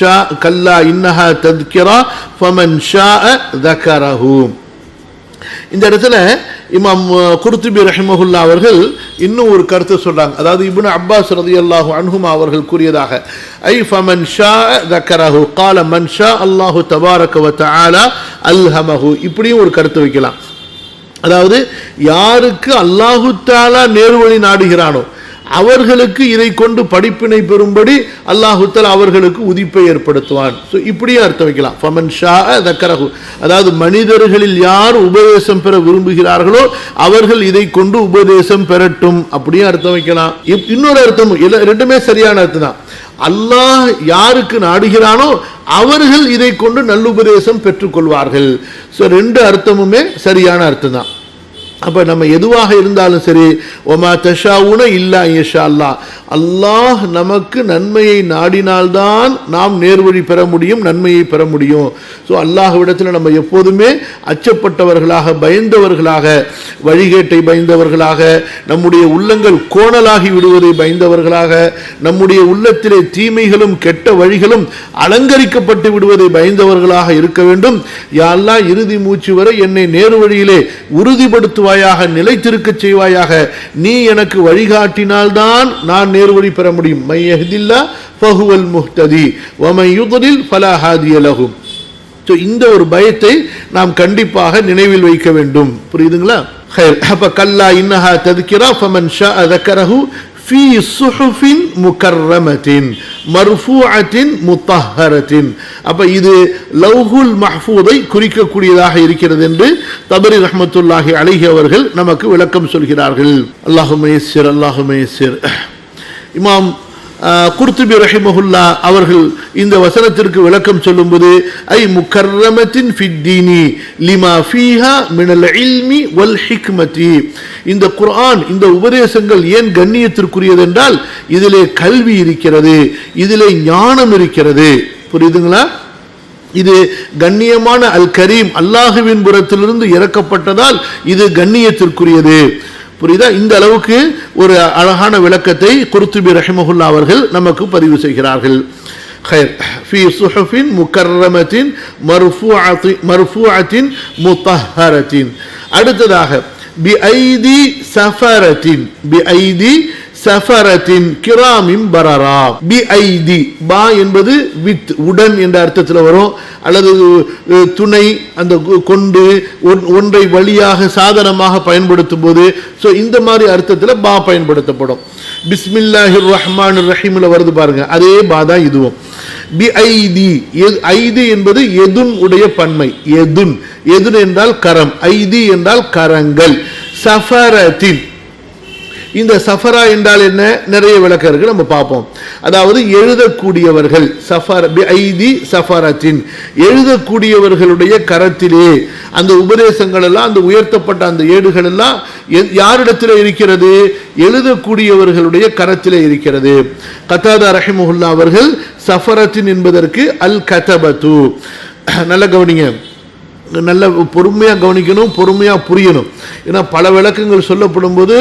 ஷா கல்லா இன்னஹா தத்கிரா ஃபமன் ஷா தக்கரஹு இந்த இடத்துல இமாம் குர்துபி ரஹிமஹுல்லா அவர்கள் இன்னும் ஒரு கருத்து சொல்றாங்க. அதாவது இப்னு அப்பாஸ் ரதியல்லாஹு அன்ஹுமா அவர்கள் கூறியதாக ஐ ஃபமன் ஷா தக்கரஹு கால மன் ஷா அல்லாஹு தபாரக வ தஆலா அல்ஹமஹு. இப்படியும் ஒரு கருத்து வைக்கலாம். அதாவது யாருக்கு அல்லாஹு தாலா நேர்வழி நாடுகிறானோ அவர்களுக்கு இதை கொண்டு படிப்பினை பெறும்படி அல்லாஹுத்தல் அவர்களுக்கு உதிப்பை ஏற்படுத்துவான். ஸோ இப்படியும் அர்த்தம் வைக்கலாம். ஃபமன் ஷா தக்கரகு அதாவது மனிதர்களில் யார் உபதேசம் பெற விரும்புகிறார்களோ அவர்கள் இதை கொண்டு உபதேசம் பெறட்டும். அப்படியும் அர்த்தம் வைக்கலாம். இப்- இன்னொரு அர்த்தம் ரெண்டுமே சரியான அர்த்தம் தான். அல்லாஹ் யாருக்கு நாடுகிறானோ அவர்கள் இதை கொண்டு நல்லுபதேசம் பெற்றுக்கொள்வார்கள். ஸோ ரெண்டு அர்த்தமுமே சரியான அர்த்தம் தான். அப்போ நம்ம எதுவாக இருந்தாலும் சரி ஒமா தஷாவுன இல்லா இயஷா அல்லாஹ் அல்லாஹ் நமக்கு நன்மையை நாடினால்தான் நாம் நேர்வழி பெற முடியும் நன்மையை பெற முடியும். ஸோ அல்லாஹ்விடத்தில் நம்ம எப்போதுமே அச்சப்பட்டவர்களாக பயந்தவர்களாக வழிகேட்டை பயந்தவர்களாக நம்முடைய உள்ளங்கள் கோணலாகி விடுவதை பயந்தவர்களாக நம்முடைய உள்ளத்திலே தீமைகளும் கெட்ட வழிகளும் அலங்கரிக்கப்பட்டு விடுவதை பயந்தவர்களாக இருக்க வேண்டும். யாரெல்லாம் இறுதி மூச்சு வரை என்னை நேர்வழியிலே உறுதிப்படுத்துவார் செய்வாயாக நிலைத்திருக்க செய்வாயாக நீ எனக்கு வழிகாட்டினால்தான் நான் நேர்வழி பெற முடியும். மையஹதில்லா பகுவல் ஃபஹுவல் முஹ்ததி வமை யுதலில் ஸோ இந்த ஒரு பயத்தை நாம் கண்டிப்பாக நினைவில் வைக்க வேண்டும். புரியுதுங்களா? ஹைர். அப்ப கல்லா இன்னஹா ததுக்கிறா ஃபமன் ஷா அதக்கரஹு ஃபீ சுஹுஃபின் முகர்ரமத்தின் மர்ஃபூஅத்தின் முத்தஹரத்தின் அப்போ இது லவ்ஹுல் மஹ்ஃபூதை குறிக்கக்கூடியதாக இருக்கிறது என்று தபரி ரஹமத்துல்லாஹி அலைஹி அவர்கள் நமக்கு விளக்கம் சொல்கிறார்கள். அல்லாஹு மயசிர் அல்லாஹு மயசிர் இமாம் குர்துபி ரஹிமஹுல்லா அவர்கள் இந்த வசனத்திற்கு விளக்கம் சொல்லும்போது ஐ முக்கர்ரமத்தின் ஃபித்தீனி லிமா ஃபீஹா மினல் இல்மி வல் ஹிக்மதி. இந்த குர்ஆன் இந்த உபதேசங்கள் ஏன் கண்ணியத்திற்குரியது என்றால் இதிலே கல்வி இருக்கிறது இதிலே ஞானம் இருக்கிறது. புரியுதுங்களா? இது கண்ணியமான அல் கரீம் அல்லாஹுவின் புறத்திலிருந்து இறக்கப்பட்டதால் இது கண்ணியத்திற்குரியது. புரியுதா இந்த அளவுக்கு ஒரு அழகான விளக்கத்தை குருத்துபி ரஹிமஹுல்லா அவர்கள் நமக்கு பதிவு செய்கிறார்கள் خير في صحف مكرمة مرفوعة مرفوعة مطهرة அடுத்ததாக بأيدي سفرة بأيدي சஃபரத்தின் கிராமின் பரரா. பி ஐதி பா என்பது வித் உடன் என்ற அர்த்தத்தில் வரும். அல்லது துணை அந்த கொ- கொண்டு ஒன்- ஒன்றை வழியாக சாதனமாக பயன்படுத்தும் போது ஸோ இந்த மாதிரி அர்த்தத்தில் பா பயன்படுத்தப்படும். பிஸ்மில்லாஹிர் ரஹ்மான் ரஹீமில் வருது பாருங்க. அதே பா தான் இதுவும். பி ஐதி ஐதி என்பது எதுன் உடைய பன்மை? எதுன். எதுன் என்றால் கரம். ஐதி என்றால் கரங்கள். சஃபரத்தின் இந்த சஃபரா என்றால் என்ன? நிறைய விளக்கம் இருக்கு நம்ம பார்ப்போம். அதாவது எழுதக்கூடியவர்கள் சஃபர் பி ஐதி சஃபரத்தின் எழுதக்கூடியவர்களுடைய கரத்திலே அந்த உபதேசங்கள் எல்லாம் அந்த உயர்த்தப்பட்ட அந்த ஏடுகள் எல்லாம் யாரிடத்தில் இருக்கிறது? எழுதக்கூடியவர்களுடைய கரத்திலே இருக்கிறது. கத்தாதா ரஹிமுல்லா அவர்கள் சஃபரத்தின் என்பதற்கு அல் கதபத்து நல்ல கவனிங்க. நல்ல பொறுமையாக கவனிக்கணும் பொறுமையாக புரியணும். ஏன்னா பல விளக்கங்கள் சொல்லப்படும் போது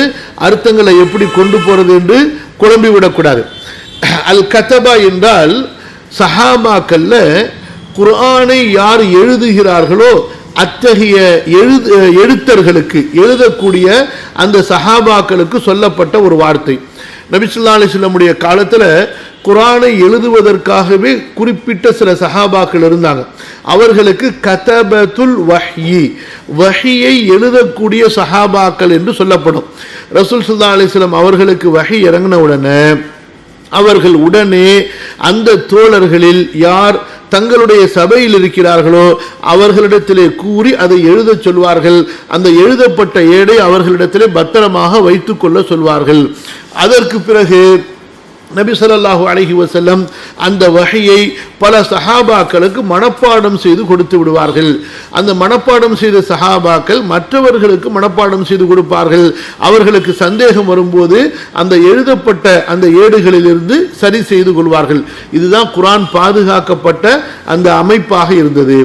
அர்த்தங்களை எப்படி கொண்டு போகிறது என்று குழம்பி விடக்கூடாது. அல் கத்தபா என்றால் சஹாபாக்கல்ல குரானை யார் எழுதுகிறார்களோ அத்தகைய எழுது எழுத்தர்களுக்கு எழுதக்கூடிய அந்த சஹாபாக்களுக்கு சொல்லப்பட்ட ஒரு வார்த்தை. நபிசுல்லா அலிஸ்லமுடைய காலத்தில் குரானை எழுதுவதற்காகவே குறிப்பிட்ட சில சஹாபாக்கள் இருந்தாங்க. அவர்களுக்கு கதபத்துல் வஹ்யி வஹியை எழுதக்கூடிய சஹாபாக்கள் என்று சொல்லப்படும். ரசூல் சுல்லா அலிஸ்லாம் அவர்களுக்கு வஹி இறங்கின உடனே அவர்கள் உடனே அந்த தோழர்களில் யார் தங்களுடைய சபையில் இருக்கிறார்களோ அவர்களிடத்திலே கூறி அதை எழுதச் சொல்வார்கள். அந்த எழுதப்பட்ட ஏடை அவர்களிடத்திலே பத்திரமாக வைத்துக்கொள்ள சொல்வார்கள். அதற்கு பிறகு நபி சொல்லாஹு அலைஹி வசல்லம் அந்த வகையை பல சஹாபாக்களுக்கு மனப்பாடம் செய்து கொடுத்து விடுவார்கள். அந்த மனப்பாடம் செய்த சஹாபாக்கள் மற்றவர்களுக்கு மனப்பாடம் செய்து கொடுப்பார்கள். அவர்களுக்கு சந்தேகம் வரும்போது அந்த எழுதப்பட்ட அந்த ஏடுகளிலிருந்து சரி செய்து கொள்வார்கள். இதுதான் குரான் பாதுகாக்கப்பட்ட அந்த அமைப்பாக இருந்தது.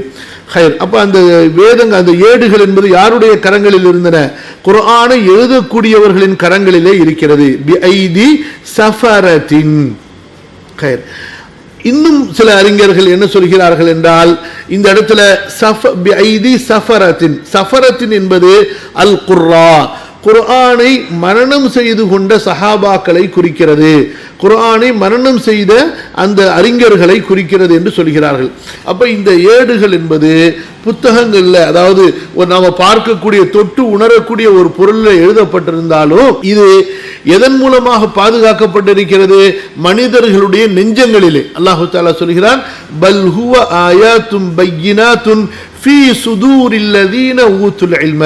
ஹயர் அப்போ அந்த வேதங்கள் அந்த ஏடுகள் என்பது யாருடைய கரங்களில் இருந்தன? குரானை எழுதக்கூடியவர்களின் கரங்களிலே இருக்கிறது. ஐதி சஃபரத்தின் இன்னும் சில அறிஞர்கள் என்ன சொல்கிறார்கள் என்றால் இந்த இடத்துல சஃப சஃபரத்தின் சஃபரத்தின் என்பது அல் குர்ரா. குர்ஆனை மரணம் செய்து கொண்ட சஹாபாக்களை குறிக்கிறது. குர்ஆனை மரணம் செய்த அந்த அறிஞர்களை குறிக்கிறது என்று சொல்கிறார்கள். அப்போ இந்த ஏடுகள் என்பது புத்தகங்களில் அதாவது ஒரு பார்க்கக்கூடிய தொட்டு உணரக்கூடிய ஒரு பொருளில் எழுதப்பட்டிருந்தாலும் இது எதன் மூலமாக பாதுகாக்கப்பட்டிருக்கிறது? மனிதர்களுடைய நெஞ்சங்களிலே. அல்லாஹு தாலா சொல்கிறான் பல் ஹுவ ஆயாத்தும் பையினாத்துன் ஃபீ சுதூரில்லதீன ஊத்துல் இல்ம.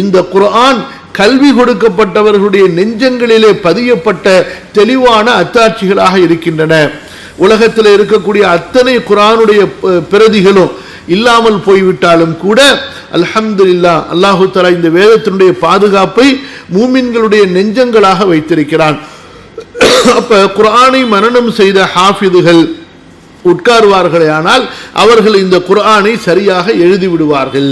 இந்த குர்ஆன் கல்வி கொடுக்கப்பட்டவர்களுடைய நெஞ்சங்களிலே பதியப்பட்ட தெளிவான அத்தாட்சிகளாக இருக்கின்றன. உலகத்தில் இருக்கக்கூடிய அத்தனை குரானுடைய ப- பிரதிகளும் இல்லாமல் போய்விட்டாலும் கூட அல்ஹம்துலில்லா அல்லாஹு தலா இந்த வேதத்தினுடைய பாதுகாப்பை மூமின்களுடைய நெஞ்சங்களாக வைத்திருக்கிறான். அப்ப குரானை மரணம் செய்த ஹாஃபிதுகள் உட்காருவார்களே ஆனால் அவர்கள் இந்த குரானை சரியாக எழுதி விடுவார்கள்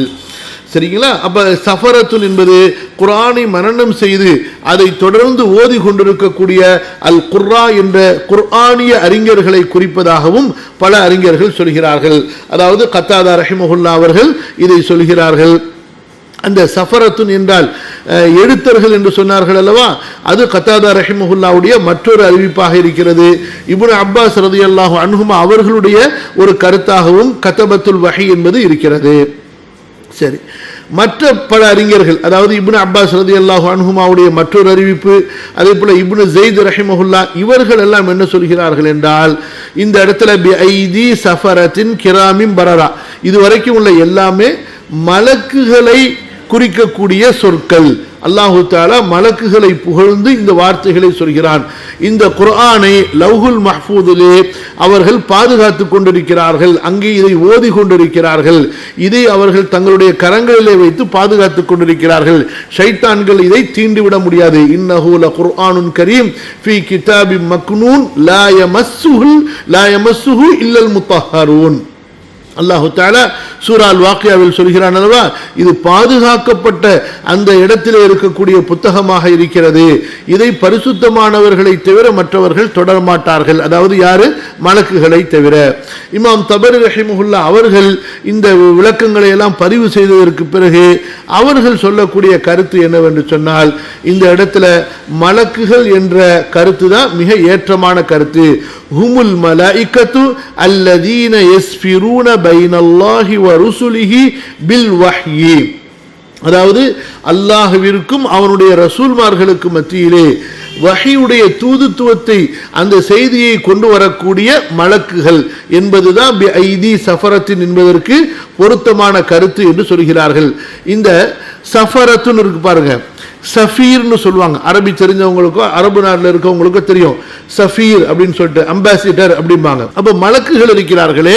சரிங்களா? அப்போ சஃபரத்துன் என்பது குர்ஆனை மரணம் செய்து அதை தொடர்ந்து ஓதி கொண்டிருக்கக்கூடிய அல் குர்ரா என்ற குர்ஆனிய அறிஞர்களை குறிப்பதாகவும் பல அறிஞர்கள் சொல்கிறார்கள். அதாவது கத்தாதா ரஹிமஹுல்லா அவர்கள் இதை சொல்கிறார்கள். அந்த சஃபரத்துன் என்றால் எழுத்தர்கள் என்று சொன்னார்கள் அல்லவா? அது கத்தாதா ரஹிமஹுல்லாவுடைய மற்றொரு அறிவிப்பாக இருக்கிறது. இபுன் அப்பாஸ் ரதியல்லாஹு அன்ஹுமா அவர்களுடைய ஒரு கருத்தாகவும் கத்தபத்துல் வகை என்பது இருக்கிறது. சரி. மற்ற பல அறிஞர்கள் அதாவது இப்னு அப்பாஸ் ரதி அல்லாஹு அனுகுமாவுடைய மற்றொரு அறிவிப்பு அதே போல் இப்னு ஜெயித் ரஹிமஹுல்லா இவர்கள் எல்லாம் என்ன சொல்கிறார்கள் என்றால் இந்த இடத்துல பி ஐதி சஃபரத்தின் கிராமின் பரரா இது வரைக்கும் உள்ள எல்லாமே மலக்குகளை குறிக்கக்கூடிய சொற்கள். அல்லாஹு தாலா மலக்குகளை புகழ்ந்து இந்த வார்த்தைகளை சொல்கிறான். இந்த குர்ஆனை லவ்ஹுல் மஹ்பூதிலே அவர்கள் பாதுகாத்து கொண்டிருக்கிறார்கள். அங்கே இதை ஓதி கொண்டிருக்கிறார்கள். இதை அவர்கள் தங்களுடைய கரங்களிலே வைத்து பாதுகாத்து கொண்டிருக்கிறார்கள். ஷைத்தான்கள் இதை தீண்டிவிட முடியாது. இன்னஹூல குர்ஆனுன் கரீம். ஃபி கிதாபி மக்னூன். லா யமஸ்ஸுஹு லா யமஸ்ஸுஹு இல்லல் முத்தஹரூன். அல்லாஹு தாலா சூரால் வாக்கியாவில் சொல்கிறான் அல்லவா? இது பாதுகாக்கப்பட்ட அந்த இடத்திலே இருக்கக்கூடிய புத்தகமாக இருக்கிறது. இதை பரிசுத்தமானவர்களை தவிர மற்றவர்கள் தொடர மாட்டார்கள். அதாவது யாரு? மலக்குகளை தவிர. இமாம் தபரி ரஹிமுல்லா அவர்கள் இந்த விளக்கங்களை எல்லாம் பதிவு செய்ததற்கு பிறகு அவர்கள் சொல்லக்கூடிய கருத்து என்னவென்று சொன்னால் இந்த இடத்துல மலக்குகள் என்ற கருத்து தான் மிக ஏற்றமான கருத்து. ஹுமுல் இக்கத்து அல்லதீன எஸ்பிரூன பைனல்லாஹி ருசுலிஹி பில் வஹ்யி அதாவது அல்லாஹுவிற்கும் அவனுடைய ரசூல்மார்களுக்கு மத்தியிலே வகையுடைய தூதுத்துவத்தை அந்த செய்தியை கொண்டு வரக்கூடிய மலக்குகள் என்பதுதான் ஐதி சஃபரத்தின் என்பதற்கு பொருத்தமான கருத்து என்று சொல்கிறார்கள். இந்த சஃபரத்துன்னு இருக்கு பாருங்க. சஃபீர்னு சொல்லுவாங்க. அரபி தெரிஞ்சவங்களுக்கோ அரபு நாட்டில் இருக்கவங்களுக்கோ தெரியும். சஃபீர் அப்படின்னு சொல்லிட்டு அம்பாசிடர் அப்படிம்பாங்க. அப்போ மலக்குகள் இருக்கிறார்களே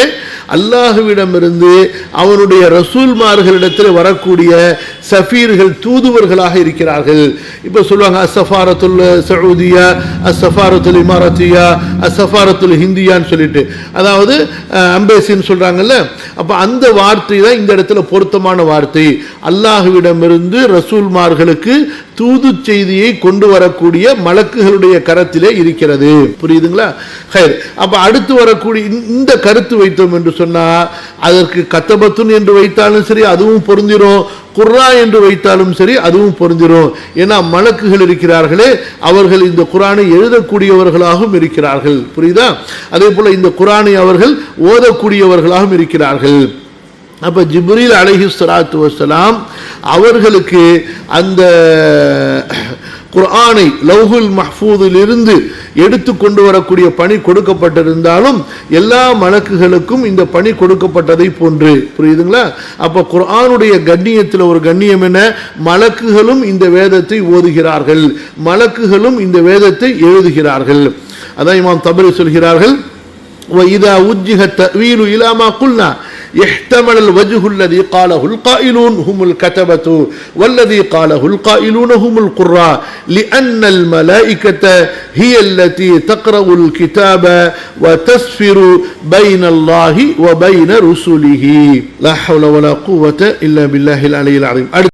அல்லாஹுவிடமிருந்து அவனுடைய ரசூல்மார்களிடத்தில் வரக்கூடிய சஃபீர்கள் தூதுவர்களாக இருக்கிறார்கள். இப்போ சொல்லுவாங்க அசஃபாரத்துல் சவுதியா அசஃபாரத்துல் இமாரத்தியா அசஃபாரத்துல் ஹிந்தியான்னு சொல்லிட்டு. அதாவது அம்பேசின்னு சொல்கிறாங்கல்ல அப்போ அந்த வார்த்தை தான் இந்த இடத்துல பொருத்தமான வார்த்தை. அல்லாஹுவிடமிருந்து ரசூல்மார்களுக்கு தூது செய்தியை கொண்டு வரக்கூடிய மலக்குகளுடைய கரத்திலே இருக்கிறது. புரியுதுங்களா? ஹைர். அப்ப அடுத்து வரக்கூடிய இந்த- இந்த கருத்து வைத்தோம் என்று சொன்னா அதற்கு கத்தபத்துன் என்று வைத்தாலும் சரி அதுவும் பொருந்திரும். குர்ரா என்று வைத்தாலும் சரி அதுவும் பொருந்திரும். ஏன்னா மலக்குகள் இருக்கிறார்களே அவர்கள் இந்த குரானை எழுதக்கூடியவர்களாகவும் இருக்கிறார்கள். புரியுதா? அதே போல இந்த குரானை அவர்கள் ஓதக்கூடியவர்களாகவும் இருக்கிறார்கள். அப்போ ஜிப்ரீல் அலஹி சலாத்து வசலாம் அவர்களுக்கு அந்த குர்ஆனை லவ்ஹுல் மஹ்பூதிலிருந்து எடுத்து கொண்டு வரக்கூடிய பணி கொடுக்கப்பட்டிருந்தாலும் எல்லா மலக்குகளுக்கும் இந்த பணி கொடுக்கப்பட்டதை போன்று. புரியுதுங்களா? அப்போ குர்ஆனுடைய கண்ணியத்தில் ஒரு கண்ணியம் என்ன? மலக்குகளும் இந்த வேதத்தை ஓதுகிறார்கள். மலக்குகளும் இந்த வேதத்தை எழுதுகிறார்கள். அதான் இமாம் தபரி சொல்கிறார்கள் இதா உஜ்ஜிக வீலு இலாமா குல்னா. احتمل الوجه الذي قاله القائلون هم الكتبة والذي قاله القائلون هم القراء لأن الملائكة هي التي تقرأ الكتاب وتسفر بين الله وبين رسله. لا حول ولا قوة إلا بالله العلي العظيم.